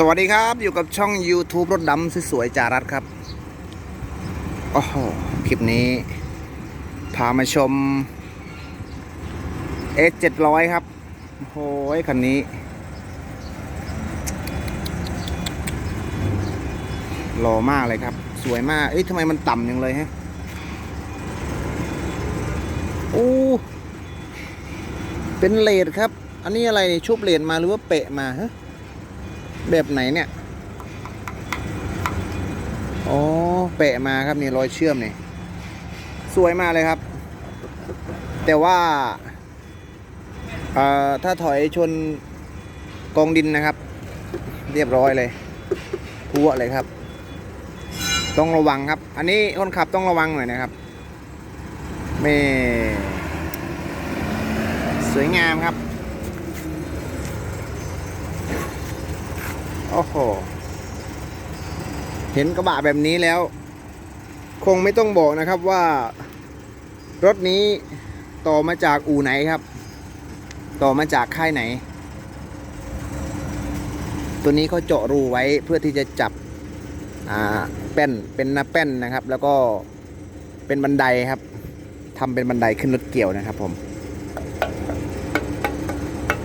สวัสดีครับอยู่กับช่อง YouTube รถดำสวยๆจารัสครับโอ้โหคลิปนี้ พามาชม S 700 ครับโอ้คันนี้ หล่อมากเลยครับ สวยมาก เอ้ยทำไมมันต่ำยังเลยฮะโอ้เป็นเลดครับ อันนี้อะไรชุบเลดมาหรือว่าเปะมาฮะ แบบไหนเนี่ยอ๋อแปะมาครับนี่รอยเชื่อมนี่สวยมากเลยครับ แต่ว่าเอ่อถ้าถอยชนกองดินนะครับ เรียบร้อยเลยพัวเลยครับ ต้องระวังครับ อันนี้คนขับต้องระวังหน่อยนะครับไม่สวยงามครับ อ้โห เห็นกระบะแบบนี้แล้ว คงไม่ต้องบอกนะครับว่า รถนี้ต่อมาจากอู่ไหนครับ ต่อมาจากค่ายไหน ตัวนี้เขาเจาะรูไว้เพื่อที่จะจับอ่าแป้นเป็นหน้าแป้นนะครับ แล้วก็เป็นบันไดครับทำเป็นบันไดขึ้นรถเกี่ยวนะครับผม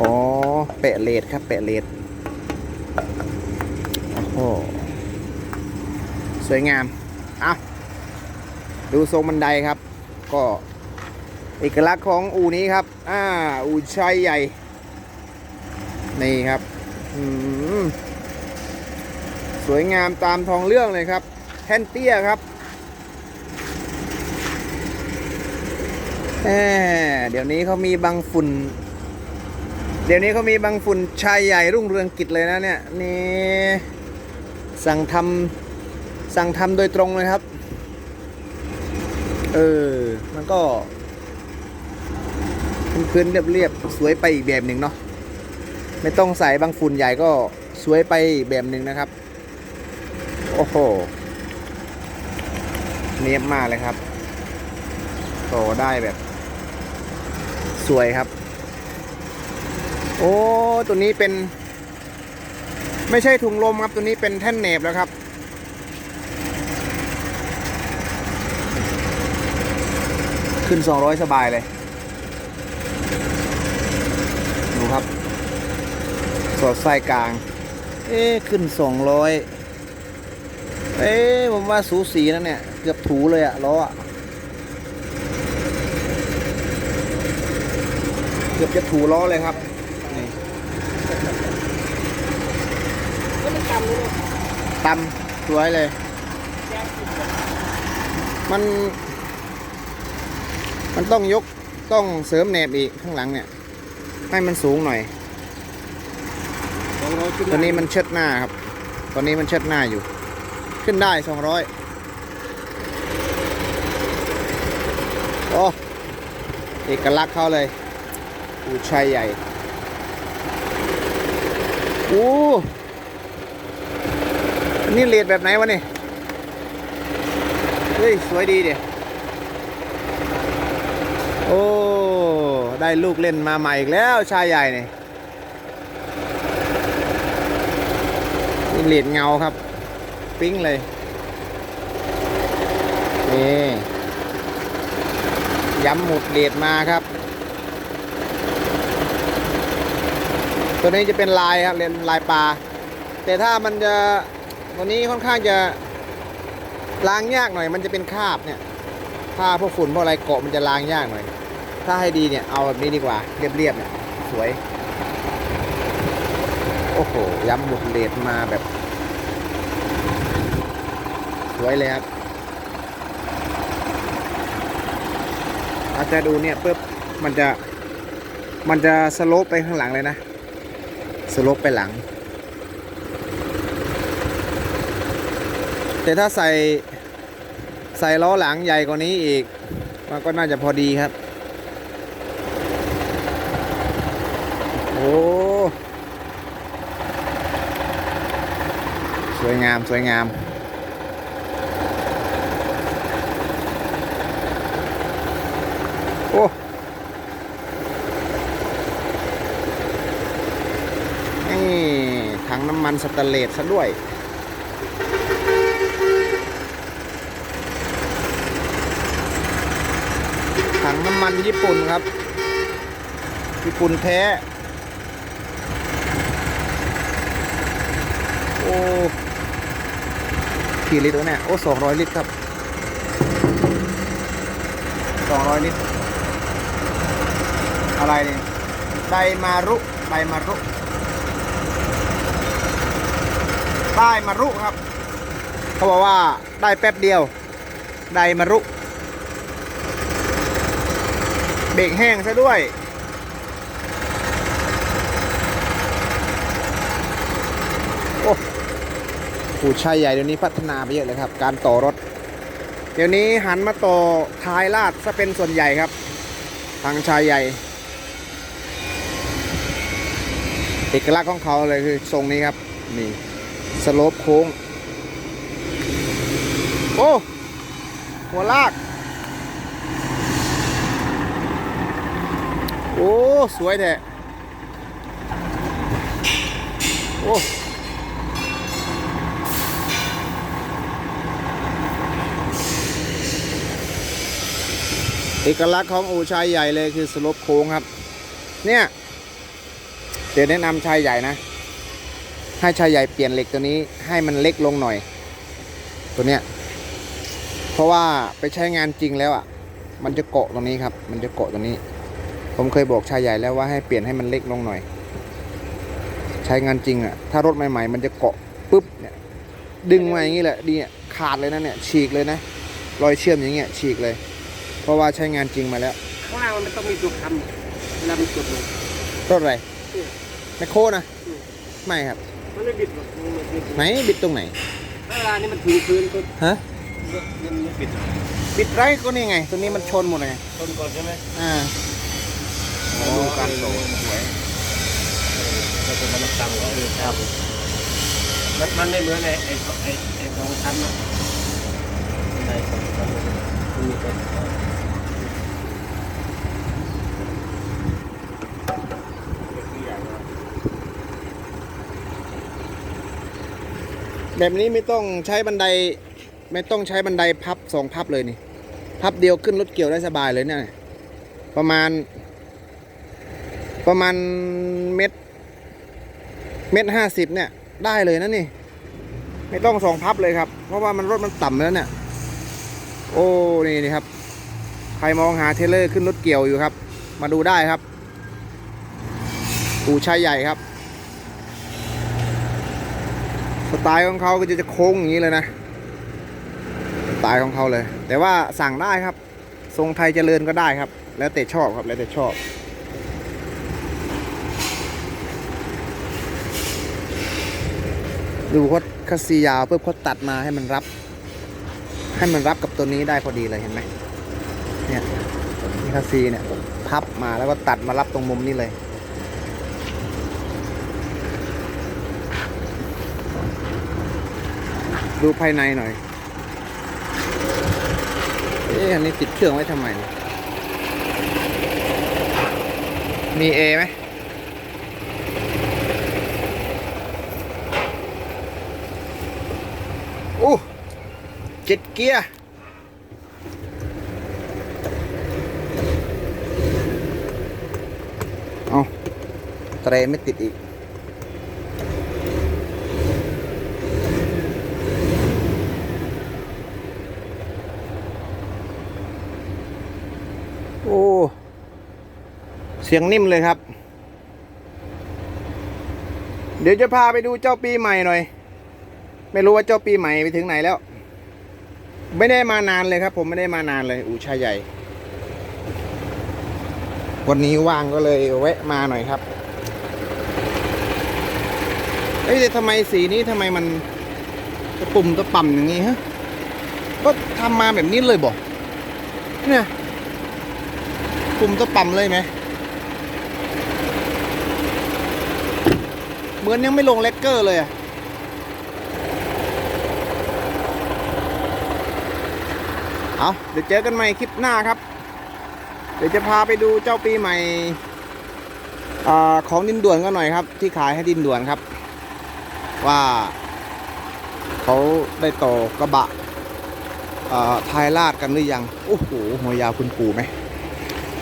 อ๋อเปะเลดครับเปะเลด โอ้สวยงาม เอาดูทรงบันไดครับ ก็เอกลักษณ์ของอูนี้ครับ อ่า อูชัยใหญ่ นี่ครับ สวยงามตามทองเรื่องเลยครับ แท่นเตี้ยครับเดี๋ยวนี้เขามีบางฝุ่น เดี๋ยวนี้เขามีบางฝุ่นชายใหญ่รุ่งเรืองกิจเลยนะเนี่ย นี่ สั่งทำสั่งทำโดยตรงเลยครับ เออ มันก็พื้นเรียบๆสวยไปอีกแบบหนึ่งเนาะไม่ต้องใส่บางฝุ่นใหญ่ก็สวยไปอีกแบบหนึ่งนะครับ โอ้โห เนียบมากเลยครับโตได้แบบ สวยครับ โอ้ ตัวนี้เป็น ไม่ใช่ถุงลมครับตัวนี้เป็นแท่นเนบแล้วครับ ขึ้น 200 สบายเลย ดูครับ สอดไส้กลาง เอ๊ขึ้น 200 เอ๊ผมว่าสูสีนะเนี่ย เกือบถูเลยอะล้ออะเกือบจะถูล้อเลยครับ นี่ ก็มันต่ำเลยตำสวยเลยมัน มันต้องยกต้องเสริมแหนบอีกข้างหลังเนี่ย ให้มันสูงหน่อยสองร้อยขึ้นตัวนี้มันเชิดหน้าครับ ตัวนี้มันเชิดหน้าอยู่ ขึ้นได้สองร้อยโอ้เอกลักษณ์เขาเลยอูชัยใหญ่ อู้ นี่เลดแบบไหนวะนี่ เฮ้ย สวยดีเดี๋ยโอ้ ได้ลูกเล่นมาใหม่อีกแล้วชายใหญ่นี่นี่เลดเงาครับ ปิ้งเลย นี่ย้ำหมุดเลดมาครับ ตัวนี้จะเป็นลายครับเลนลายปลาแต่ถ้ามันจะ ตัวนี้ค่อนข้างจะล้างยากหน่อย มันจะเป็นคราบเนี่ยถ้าพวกฝุ่นพวกอะไรเกาะมันจะล้างยากหน่อย ถ้าให้ดีเนี่ยเอาแบบนี้ดีกว่าเรียบๆเนี่ยสวย โอ้โหย้ำหมุดเลดมาแบบ สวยเลยครับอาจจะดูเนี่ยปุ๊บมันจะมันจะสโลปไปข้างหลังเลยนะ สโลปไปหลัง แต่ถ้าใส่ใส่ล้อหลังใหญ่กว่านี้อีก มันก็น่าจะพอดีครับ โอ้ สวยงาม สวยงามโอ้นี่ถังน้ำมันสแตนเลสซะด้วย น้ำมันญี่ปุ่นครับ ญี่ปุ่นแท้ โอ้กี่ลิตรวะเนี่ย โอ้สองร้อยลิตรครับสองร้อยลิตร อะไรนี่ไดมารุไดมารุได้มารุครับ เขาบอกว่าได้แป๊บเดียว ไดมารุ เบรกแห้งซะด้วย โอ้ผู้ชายใหญ่เดี๋ยวนี้พัฒนาไปเยอะเลยครับ การต่อรถ เดี๋ยวนี้หันมาต่อท้ายลาดซะเป็นส่วนใหญ่ครับ ทางชายใหญ่ เอกลักษณ์ของเขาเลยคือทรงนี้ครับ นี่สโลปโค้ง โอ้ หัวลาก โอ้ สวยแท้โอ้เอกลักษณ์ของอูชายใหญ่เลยคือสลปโค้งครับ เนี่ย เดี๋ยวแนะนำชายใหญ่นะ ให้ชายใหญ่เปลี่ยนเหล็กตัวนี้ให้มันเล็กลงหน่อย ตัวเนี้ย เพราะว่าไปใช้งานจริงแล้วอะ มันจะเกาะตรงนี้ครับ มันจะเกาะตรงนี้ ผมเคยบอกชายใหญ่แล้วว่าให้เปลี่ยนให้มันเล็กลงหน่อย ใช้งานจริงอะ ถ้ารถใหม่ ๆ มันจะเกาะปุ๊บเนี่ย ดึงมาอย่างนี้แหละดีอะขาดเลยนะเนี่ยฉีกเลยนะรอยเชื่อมอย่างเงี้ยฉีกเลย เพราะว่าใช้งานจริงมาแล้วข้างล่างมันต้องมีตัวคำเวลามันกดลงรถอะไรอืมแมคโครนะอืมไม่ครับมันไม่บิดหรอกมันไม่บิดไหนบิดตรงไหนเวลานี่มันถึงพื้นก็ฮะมันไม่บิดบิดไรก็นี่ไง ตัวนี้มันชนหมดเลยไงต้นก่อนใช่ไหมอ่า ดูการโตสวยแล้วก็มันต่ำกว่าอื่นครับมันมันไม่เหมือนไอ้ไอ้ไอ้ไอ้สองชั้นนะไอ้สองชั้นมันมีตัวแบบนี้ไม่ต้องใช้บันไดไม่ต้องใช้บันไดพับสองพับเลยนี่ พับเดียวขึ้นรถเกี่ยวได้สบายเลยเนี่ย ประมาณ ประมาณเม็ดเม็ดห้าสิบเนี่ย ได้เลยนะนี่ ไม่ต้องสองพับเลยครับ เพราะว่ามันรถมันต่ำแล้วเนี่ย โอ้นี่นี่ครับ ใครมองหาเทเลอร์ขึ้นรถเกี่ยวอยู่ครับ มาดูได้ครับอู่ชายใหญ่ครับ สไตล์ของเขาก็จะจะโค้งอย่างนี้เลยนะสไตล์ของเขาเลย แต่ว่าสั่งได้ครับ ทรงไทยเจริญก็ได้ครับ แล้วแต่ชอบครับแล้วแต่ชอบ ดูเขาคัสซียาวเพื่อเขาตัดมาให้มันรับ ให้มันรับกับตัวนี้ได้พอดีเลยเห็นไหมเนี่ยนี่คัสซีเนี่ยพับมาแล้วก็ตัดมารับตรงมุมนี้เลย ดูภายในหน่อยเอ๊ะอันนี้ติดเครื่องไว้ทำไม มีเอไหม โอ้ เจ็ดเกียร์เอาเตรไม่ติดอีกโอ้ เสียงนิ่มเลยครับ เดี๋ยวจะพาไปดูเจ้าปีใหม่หน่อย ไม่รู้ว่าเจ้าปีใหม่ไปถึงไหนแล้ว ไม่ได้มานานเลยครับ ผมไม่ได้มานานเลยอูชายใหญ่ วันนี้ว่างก็เลยแวะมาหน่อยครับเอ้ยแต่ทำไมสีนี้ทำไมมันตะปุ่มตะป่ำอย่างงี้ฮะก็ทำมาแบบนี้เลยบอกเนี่ยปุ่มตะป่ำเลยไหมเหมือนยังไม่ลงเลกเกอร์เลยอะ เอาเดี๋ยวเจอกันใหม่คลิปหน้าครับ เดี๋ยวจะพาไปดูเจ้าปีใหม่อของดินด่วนกันหน่อยครับ ที่ขายให้ดินด่วนครับ ว่าเขาได้ต่อกระบะทายลาดกันหรือยัง โอ้โหหัวยาวคุณปู่ไหม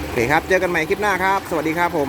โอเคครับ เจอกันใหม่คลิปหน้าครับ สวัสดีครับผม